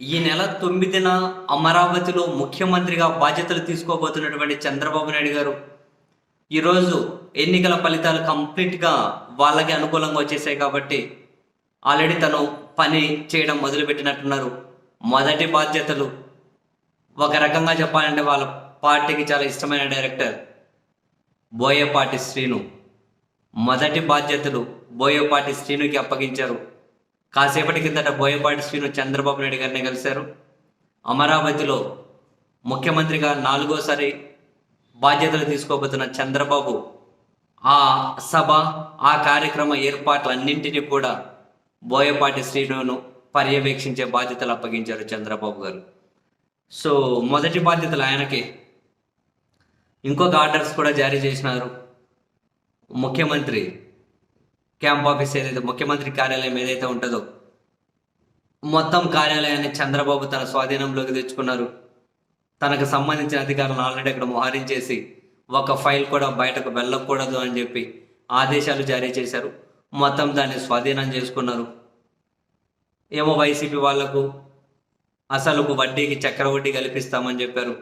ఈ నెల తొమ్మిదిన అమరావతిలో ముఖ్యమంత్రిగా బాధ్యతలు తీసుకోబోతున్నటువంటి చంద్రబాబు నాయుడు గారు. ఈరోజు ఎన్నికల ఫలితాలు కంప్లీట్గా వాళ్ళకి అనుకూలంగా వచ్చేసాయి కాబట్టి ఆల్రెడీ తను పని చేయడం మొదలుపెట్టినట్టున్నారు. మొదటి బాధ్యతలు ఒక రకంగా చెప్పాలంటే వాళ్ళ పార్టీకి చాలా ఇష్టమైన డైరెక్టర్ బోయపాటి శ్రీను. మొదటి బాధ్యతలు బోయపాటి శ్రీనుకి అప్పగించారు. కాసేపటి కిందట బోయపాటి శ్రీను చంద్రబాబు నాయుడు గారిని కలిశారు. అమరావతిలో ముఖ్యమంత్రిగా నాలుగోసారి బాధ్యతలు తీసుకోబోతున్న చంద్రబాబు ఆ సభ ఆ కార్యక్రమ ఏర్పాట్లన్నింటినీ కూడా బోయపాటి శ్రీనును పర్యవేక్షించే బాధ్యతలు అప్పగించారు చంద్రబాబు గారు. సో మొదటి బాధ్యతలు ఆయనకి. ఇంకొక ఆర్డర్స్ కూడా జారీ చేసినారు ముఖ్యమంత్రి క్యాంప్ ఆఫీస్ ఏదైతే ముఖ్యమంత్రి కార్యాలయం ఏదైతే ఉంటుందో మొత్తం కార్యాలయాన్ని చంద్రబాబు తన స్వాధీనంలోకి తెచ్చుకున్నారు. తనకు సంబంధించిన అధికారులను ఆల్రెడీ అక్కడ మోహరించేసి ఒక ఫైల్ కూడా బయటకు వెళ్ళకూడదు అని చెప్పి ఆదేశాలు జారీ చేశారు. మొత్తం దాన్ని స్వాధీనం చేసుకున్నారు. ఏమో వైసీపీ వాళ్ళకు అసలుకు వడ్డీకి చక్ర వడ్డీ కల్పిస్తామని చెప్పారు.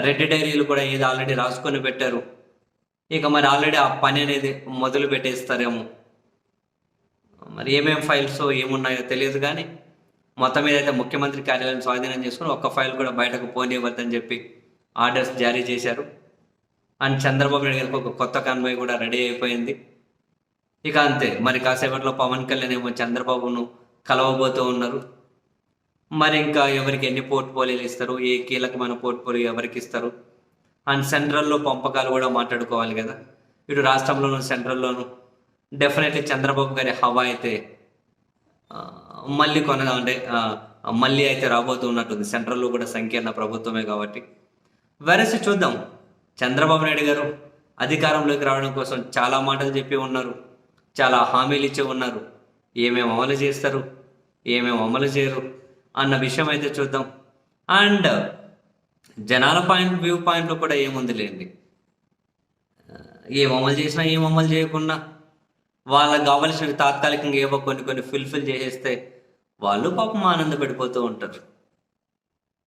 రెడ్ డైరీలు కూడా ఏదో ఆల్రెడీ రాసుకొని పెట్టారు. ఇక మరి ఆల్రెడీ ఆ పని అనేది మొదలు పెట్టేస్తారేమో. మరి ఏమేమి ఫైల్స్ ఏమున్నాయో తెలియదు కానీ మొత్తం మీద అయితే ముఖ్యమంత్రి కార్యాలయం స్వాధీనం చేసుకుని ఒక్క ఫైల్ కూడా బయటకు పోనివ్వద్దని చెప్పి ఆర్డర్స్ జారీ చేశారు. అండ్ చంద్రబాబు నాయుడు గారికి ఒక కొత్త కాన్వాయ్ కూడా రెడీ అయిపోయింది. ఇక అంతే. మరి కాసేపట్లో పవన్ కళ్యాణ్ ఏమో చంద్రబాబును కలవబోతూ ఉన్నారు. మరి ఇంకా ఎవరికి ఎన్ని పోర్ట్ఫోలియోలు ఇస్తారు? ఏ కీలకమైన పోర్ట్ఫోలియో ఎవరికి ఇస్తారు? అండ్ సెంట్రల్లో పంపకాలు కూడా మాట్లాడుకోవాలి కదా. ఇటు రాష్ట్రంలోను సెంట్రల్లోను. డెఫినెట్లీ చంద్రబాబు గారి హవా అయితే మళ్ళీ కొనగా అంటే మళ్ళీ అయితే రాబోతున్నట్టుంది. సెంట్రల్లో కూడా సంకీర్ణ ప్రభుత్వమే కాబట్టి. వెరసి చూద్దాం. చంద్రబాబు నాయుడు గారు అధికారంలోకి రావడం కోసం చాలా మాటలు చెప్పి ఉన్నారు. చాలా హామీలు ఇచ్చి ఉన్నారు. ఏమేమి అమలు చేస్తారు? ఏమేమి అమలు చేయరు? అన్న విషయం అయితే చూద్దాం. అండ్ జనాల పాయింట్ వ్యూ పాయింట్లో కూడా ఏముంది లేండి ఏం అమలు చేసినా ఏం అమలు చేయకుండా వాళ్ళకి కావలసినవి తాత్కాలికంగా ఏవో కొన్ని కొన్ని ఫుల్ఫిల్ చేసేస్తే వాళ్ళు పాపం ఆనందపడిపోతూ ఉంటారు.